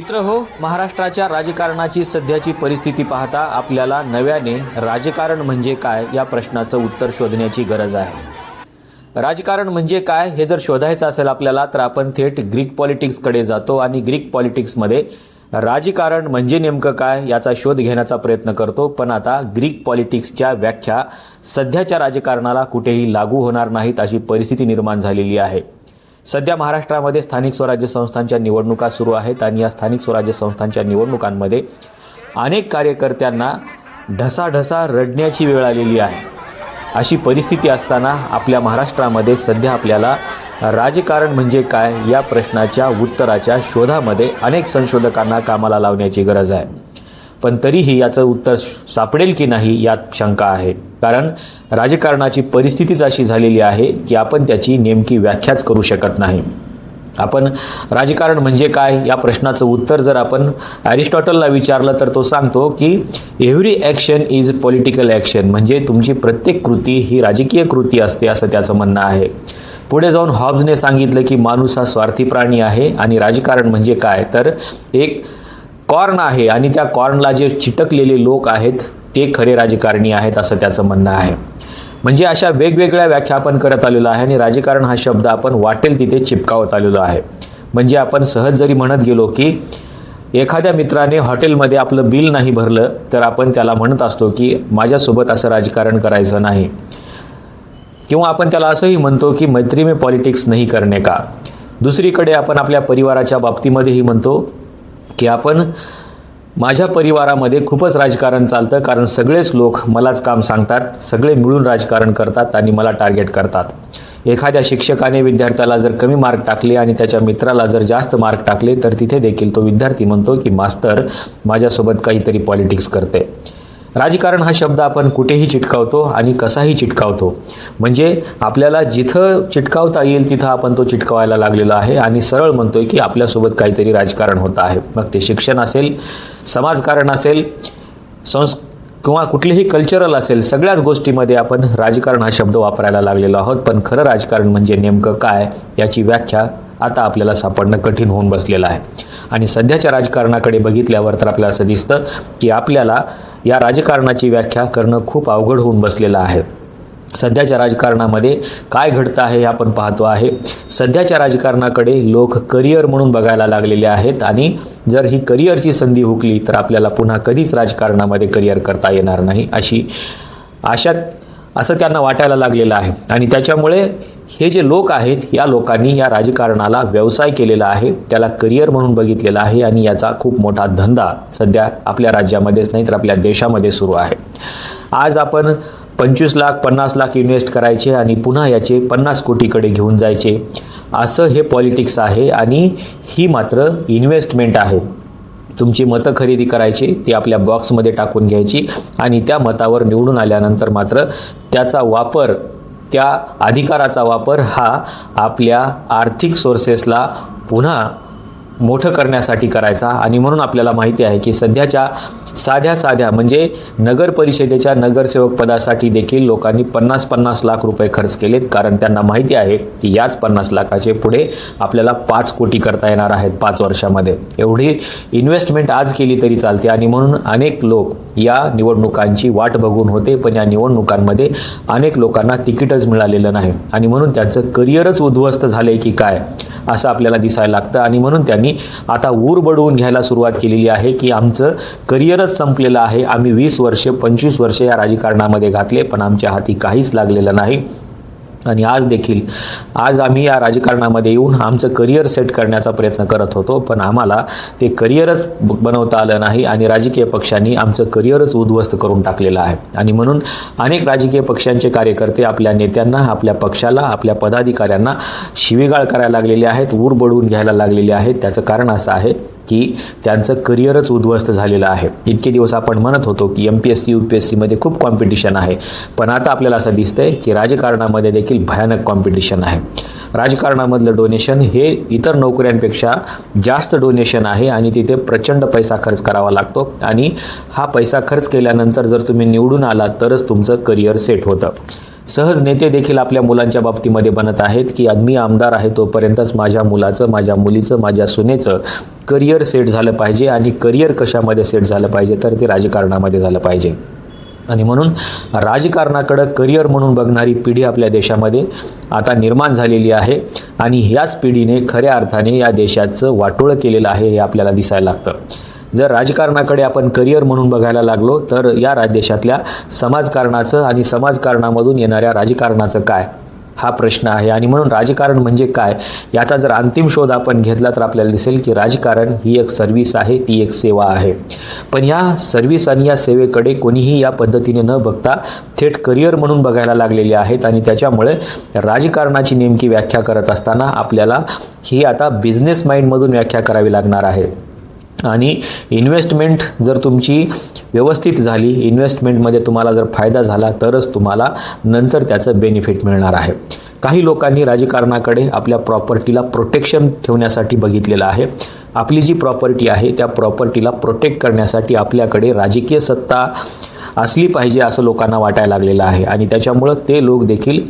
मित्र हो महाराष्ट्राच्या राजकारणाची सध्याची परिस्थिती पाहता आपल्याला नव्याने राजकारण म्हणजे काय या प्रश्नाचं उत्तर शोधण्याची गरज आहे. राजकारण म्हणजे काय हे जर शोधायचं असेल आपल्याला तर आपण थेट ग्रीक पॉलिटिक्सकडे जातो आणि ग्रीक पॉलिटिक्समध्ये राजकारण म्हणजे नेमकं काय याचा शोध घेण्याचा प्रयत्न करतो. पण आता ग्रीक पॉलिटिक्सच्या व्याख्या सध्याच्या राजकारणाला कुठेही लागू होणार नाहीत अशी परिस्थिती निर्माण झालेली आहे. सध्या महाराष्ट्रामध्ये स्थानिक स्वराज्य संस्थांच्या निवडणुका सुरू आहेत आणि या स्थानिक स्वराज्य संस्थांच्या निवडणुकांमध्ये अनेक कार्यकर्त्यांना ढसाढसा रडण्याची वेळ आलेली आहे. अशी परिस्थिती असताना आपल्या महाराष्ट्रामध्ये सध्या आपल्याला राजकारण म्हणजे काय या प्रश्नाच्या उत्तराच्या शोधामध्ये अनेक संशोधकांना कामाला लावण्याची गरज आहे. पण तरीही याचं उत्तर सापडेल की नाही यात शंका आहे. कारण राजकारणाची परिस्थितीच अशी झालेली आहे की आपण त्याची नेमकी व्याख्याच करू शकत नाही. आपण राजकारण म्हणजे काय? या प्रश्नाचं उत्तर जर आपण ॲरिस्टॉटलला विचारलं तर तो सांगतो की every action is political action म्हणजे तुमची प्रत्येक कृती ही राजकीय कृती असते असं त्याचं म्हणणं आहे. पुढे जाऊन हॉब्जने सांगितलं की माणूस हा स्वार्थी प्राणी आहे आणि राजकारण म्हणजे काय? तर एक कॉर्न आहे आणि त्या कॉर्नला जे चिटकलेले लोक आहेत ते खरे राजकारणी आहेत असं त्याचं म्हणणं आहे. म्हणजे अशा वेगवेगळ्या व्याख्या आपण करत आलेलो आहे आणि राजकारण हा शब्द आपण वाटेल तिथे चिपकावत आलेलो आहे. म्हणजे आपण सहज जरी म्हणत गेलो की एखाद्या मित्राने हॉटेलमध्ये आपलं बिल नाही भरलं तर आपण त्याला म्हणत असतो की माझ्यासोबत असं राजकारण करायचं नाही. किंवा आपण त्याला असंही म्हणतो की मैत्री में पॉलिटिक्स नाही करणे का? दुसरीकडे आपण आपल्या परिवाराच्या बाबतीमध्येही म्हणतो की आपण माझ्या परिवारामध्ये खूपच राजकारण चालतं कारण सगळेच लोक मलाच काम सांगतात सगळे मिळून राजकारण करतात आणि मला टार्गेट करतात. एखाद्या शिक्षकाने विद्यार्थ्याला जर कमी मार्क टाकले आणि त्याच्या मित्राला जर जास्त मार्क टाकले तर तिथे देखील तो विद्यार्थी म्हणतो की मास्तर माझ्यासोबत काहीतरी पॉलिटिक्स करते. राजकारण हा शब्द आपण कुठेही चिटकावतो आणि कसाही चिटकावतो. म्हणजे आपल्याला जिथं चिटकावता येईल तिथं आपण तो चिटकावायला लागलेला आहे आणि सरळ म्हणतोय की आपल्यासोबत काहीतरी राजकारण होत आहे. मग ते शिक्षण असेल समाजकारण असेल संस् किंवा कुठलेही कल्चरल असेल सगळ्याच गोष्टीमध्ये आपण राजकारण हा शब्द वापरायला लागलेलो आहोत. पण खरं राजकारण म्हणजे नेमकं काय याची व्याख्या आता आपल्याला सापडणं कठीण होऊन बसलेलं आहे. आणि सध्याच्या राजकारणाकडे बघितल्यावर तर आपल्याला असं दिसतं की आपल्याला या राजकारणाची व्याख्या करणं खूप अवघड होऊन बसलेलं आहे. सध्याच्या राजकारणामध्ये काय घडतं आहे हे आपण पाहतो आहे. सध्याच्या राजकारणाकडे लोक करिअर म्हणून बघायला लागलेले आहेत आणि जर ही करिअरची संधी हुकली तर आपल्याला पुन्हा कधीच राजकारणामध्ये करिअर करता येणार नाही अशी आशा असं त्यांना वाटायला लागलेलं आहे. आणि त्याच्यामुळे हे जे लोक आहेत या लोकांनी या राजकारणाला व्यवसाय केलेला आहे. त्याला करिअर म्हणून बघितलेला आहे आणि याचा खूप मोठा धंदा सध्या आपल्या राज्यामध्येच नाही तर आपल्या देशामध्ये सुरू आहे. आज आपण पंचवीस लाख पन्नास लाख इन्व्हेस्ट करायचे आणि पुन्हा याचे पन्नास कोटीकडे घेऊन जायचे. असं हे पॉलिटिक्स आहे आणि ही मात्र इन्व्हेस्टमेंट आहे. तुमची मतं खरेदी करायची ती आपल्या बॉक्समध्ये टाकून घ्यायची आणि त्या मतावर निवडून आल्यानंतर मात्र त्याचा वापर त्या अधिकाराचा वापर हा आपल्या आर्थिक सोर्सेसला पुन्हा मोठं करण्यासाठी करायचा. आणि म्हणून आपल्याला माहिती आहे की सध्याच्या साध्या साध्या म्हणजे नगर परिषदेच्या नगरसेवक पदासाठी देखील लोकांनी पन्नास पन्नास लाख रुपये खर्च केलेत. कारण त्यांना माहिती आहे की याच पन्नास लाखाचे पुढे आपल्याला पाच कोटी करता येणार आहेत पाच वर्षामध्ये. एवढी इन्व्हेस्टमेंट आज केली तरी चालते. आणि म्हणून अनेक लोक या निवडणुकांची वाट बघून होते पण या निवडणुकांमध्ये अनेक लोकांना तिकीटच मिळालेलं नाही. आणि म्हणून त्यांचं करिअरच उद्ध्वस्त झालंय की काय? असं आपल्याला दिसायला लागतं. आणि म्हणून त्यांनी आता ऊर बडवून घ्यायला सुरुवात केलेली आहे की आमचं करिअरच संपलेलं आहे. आम्ही वीस वर्षे पंचवीस वर्षे या राजकारणामध्ये घातले पण आमच्या हाती काहीच लागलेलं नाही. आणि आज देखील आज आम्ही या राजकारणामध्ये येऊन आमचं करिअर सेट करण्याचा प्रयत्न करत होतो पण आम्हाला ते करिअरच बनवता आलं नाही आणि राजकीय पक्षांनी आमचं करिअरच उद्ध्वस्त करून टाकलेलं आहे. आणि म्हणून अनेक राजकीय पक्षांचे कार्यकर्ते आपल्या नेत्यांना आपल्या पक्षाला आपल्या पदाधिकाऱ्यांना शिवीगाळ करायला लागलेले आहेत ऊर बडवून घ्यायला लागलेले आहेत. त्याचं कारण असं आहे की त्यांचं करिअरच उद्ध्वस्त झालेलं आहे. इतके दिवस आपण म्हणत होतो की M P S C U P S सीमध्ये खूप कॉम्पिटिशन आहे. पण आता आपल्याला असं दिसतंय की राजकारणामध्ये देखील भयानक कॉम्पिटिशन आहे. राजकारणामधलं डोनेशन हे इतर नोकऱ्यांपेक्षा जास्त डोनेशन आहे आणि तिथे प्रचंड पैसा खर्च करावा लागतो. आणि हा पैसा खर्च केल्यानंतर जर तुम्ही निवडून आलात तरच तुमचं करिअर सेट होतं. सहज नेते देखील आपल्या मुलांच्या बाबतीमध्ये बनत आहेत की मी आमदार आहे तोपर्यंतच माझ्या मुलाचं माझ्या मुलीचं माझ्या सुनेचं करिअर सेट झालं पाहिजे आणि करिअर कशामध्ये सेट झालं पाहिजे तर ते राजकारणामध्ये झालं पाहिजे. आणि म्हणून राजकारणाकडं करिअर म्हणून बघणारी पिढी आपल्या देशामध्ये आता निर्माण झालेली आहे आणि ह्याच पिढीने खऱ्या अर्थाने या देशाचं वाटोळं केलेलं आहे हे आपल्याला दिसायला लागतं. जर राजकारणाकडे आपण करिअर म्हणून बघायला लागलो तर या राजदेशातल्या समाजकारणाचं आणि समाजकारणामधून येणाऱ्या राजकारणाचं काय? हा प्रश्न आहे. आणि म्हणून राजकारण म्हणजे काय? याचा जर अंतिम शोध आपण घेतला तर आपल्याला दिसेल की राजकारण ही एक सर्व्हिस आहे ती एक सेवा आहे. पण या सर्व्हिस आणि या सेवेकडे कोणीही या पद्धतीने न बघता थेट करिअर म्हणून बघायला लागलेले आहेत आणि त्याच्यामुळे राजकारणाची नेमकी व्याख्या करत असताना आपल्याला ही आता बिझनेस माइंडमधून व्याख्या करावी लागणार आहे. आणि इन्व्हेस्टमेंट जर तुमची व्यवस्थित झाली इन्व्हेस्टमेंटमध्ये तुम्हाला जर फायदा झाला तरच तुम्हाला नंतर त्याचं बेनिफिट मिळणार आहे. काही लोकांनी राजकारणाकडे आपल्या प्रॉपर्टीला प्रोटेक्शन ठेवण्यासाठी बघितलेलं आहे. आपली जी प्रॉपर्टी आहे त्या प्रॉपर्टीला प्रोटेक्ट करण्यासाठी आपल्याकडे राजकीय सत्ता असली पाहिजे असं लोकांना वाटायला लागलेलं आहे. आणि त्याच्यामुळं ते लोक देखील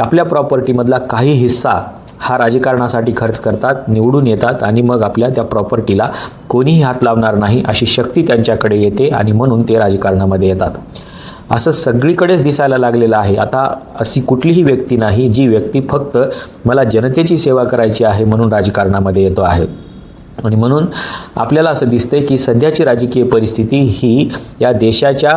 आपल्या प्रॉपर्टीमधला काही हिस्सा हा राजकारणासाठी खर्च करतात निवडून येतात आणि मग आपल्या त्या प्रॉपर्टीला कोणीही हात लावणार नाही अशी शक्ती त्यांच्याकडे येते आणि म्हणून ते राजकारणामध्ये येतात. असं सगळीकडेच दिसायला लागलेलं आहे. आता अशी कुठलीही व्यक्ती नाही जी व्यक्ती फक्त मला जनतेची सेवा करायची आहे म्हणून राजकारणामध्ये येतो आहे. आणि म्हणून आपल्याला असं दिसतंय की सध्याची राजकीय परिस्थिती ही या देशाच्या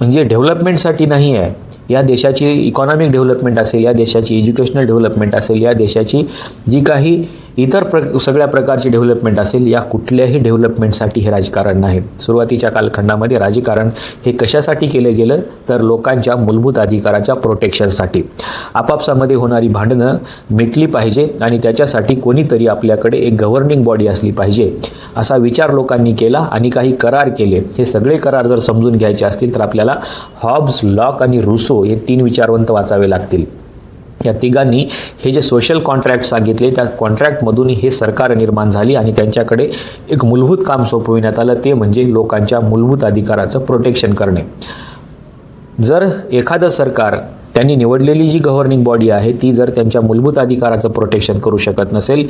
म्हणजे डेव्हलपमेंटसाठी नाही आहे. या देशाची इकॉनॉमिक डेव्हलपमेंट असेल या देशाची एज्युकेशनल डेव्हलपमेंट असेल या देशाची जी काही इतर प्र सगळ्या प्रकारची डेव्हलपमेंट असेल या कुठल्याही डेव्हलपमेंटसाठी हे राजकारण नाही. सुरुवातीच्या कालखंडामध्ये राजकारण हे कशासाठी केलं गेलं? तर लोकांच्या मूलभूत अधिकाराच्या प्रोटेक्शनसाठी आपापसामध्ये होणारी भांडणं मिटली पाहिजे आणि त्याच्यासाठी कोणीतरी आपल्याकडे एक गव्हर्निंग बॉडी असली पाहिजे असा विचार लोकांनी केला आणि काही करार केले. हे सगळे करार जर समजून घ्यायचे असतील तर आपल्याला हॉब्स लॉक आणि रुसो हे तीन विचारवंत वाचावे लागतील. या तिघांनी हे जे सोशल कॉन्ट्रॅक्ट सांगितले त्या कॉन्ट्रॅक्टमधून हे सरकार निर्माण झाली आणि त्यांच्याकडे एक मूलभूत काम सोपविण्यात आलं ते म्हणजे लोकांच्या मूलभूत अधिकाराचं प्रोटेक्शन करणे. जर एखादं सरकार त्यांनी निवडलेली जी गव्हर्निंग बॉडी आहे ती जर त्यांच्या मूलभूत अधिकाराचं प्रोटेक्शन करू शकत नसेल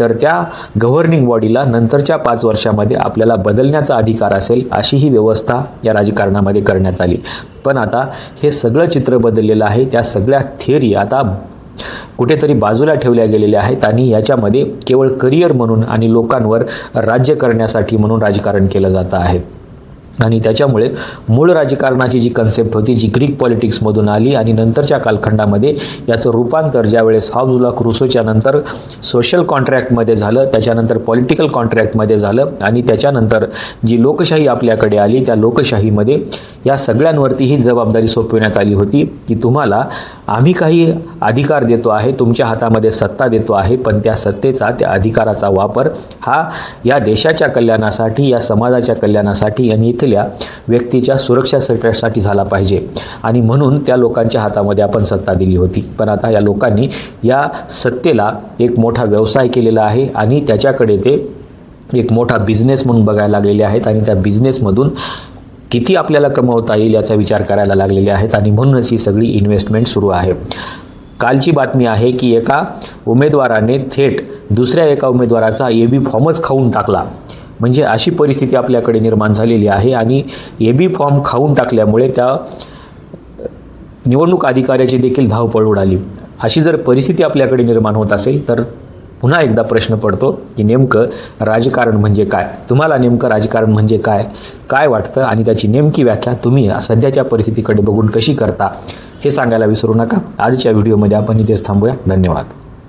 तर त्या गव्हर्निंग बॉडीला नंतरच्या पाच वर्षामध्ये आपल्याला बदलण्याचा अधिकार असेल अशी ही व्यवस्था या राजकारणामध्ये करण्यात आली. पण आता हे सगळं चित्र बदललेलं आहे त्या सगळ्या थिअरी आता कुठेतरी बाजूला ठेवल्या गेलेल्या आहेत आणि याच्यामध्ये केवळ करिअर म्हणून आणि लोकांवर राज्य करण्यासाठी म्हणून राजकारण केलं जातं आहे. आणि त्याच्यामुळे मूळ राजकारणाची जी कन्सेप्ट होती जी ग्रीक पॉलिटिक्समधून आली आणि नंतरच्या कालखंडामध्ये याचं रूपांतर ज्यावेळेस हाऊजुला क्रुसोच्या नंतर सोशल कॉन्ट्रॅक्टमध्ये झालं त्याच्यानंतर पॉलिटिकल कॉन्ट्रॅक्टमध्ये झालं आणि त्याच्यानंतर जी लोकशाही आपल्याकडे आली त्या लोकशाहीमध्ये या सगळ्यांवरती ही जबाबदारी सोपविण्यात आली होती की तुम्हाला आम्ही काही अधिकार देतो आहे तुमच्या हातामध्ये सत्ता देतो आहे पण त्या सत्तेचा त्या अधिकाराचा वापर हा या देशाच्या कल्याणासाठी या समाजाच्या कल्याणासाठी आणि इथल्या व्यक्तीच्या सुरक्षेसाठी झाला पाहिजे. आणि म्हणून त्या लोकांच्या हातामध्ये आपण सत्ता दिली होती. पण आता या लोकांनी या सत्तेला एक मोठा व्यवसाय केलेला आहे आणि त्याच्याकडे ते एक मोठा बिझनेस म्हणून बघायला लागलेले आहेत आणि त्या बिझनेसमधून किती आपल्याला कमवता येईल याचा विचार करायला लागलेले आहेत आणि म्हणूनच ही सगळी इन्व्हेस्टमेंट सुरू आहे. कालची बातमी आहे की एका उमेदवाराने थेट दुसऱ्या एका उमेदवाराचा ए बी फॉर्मच खाऊन टाकला. म्हणजे अशी परिस्थिती आपल्याकडे निर्माण झालेली आहे आणि ए बी फॉर्म खाऊन टाकल्यामुळे त्या निवडणूक अधिकाऱ्याची देखील धावपळ उडाली. अशी जर परिस्थिती आपल्याकडे निर्माण होत असेल तर पुन्हा एकदा प्रश्न पडतो की नेमकं राजकारण म्हणजे काय? तुम्हाला नेमकं राजकारण म्हणजे काय? काय वाटतं? आणि त्याची नेमकी व्याख्या तुम्ही सध्याच्या परिस्थितीकडे बघून कशी करता हे सांगायला विसरू नका. आजच्या व्हिडिओमध्ये आपण इथेच थांबूया. धन्यवाद.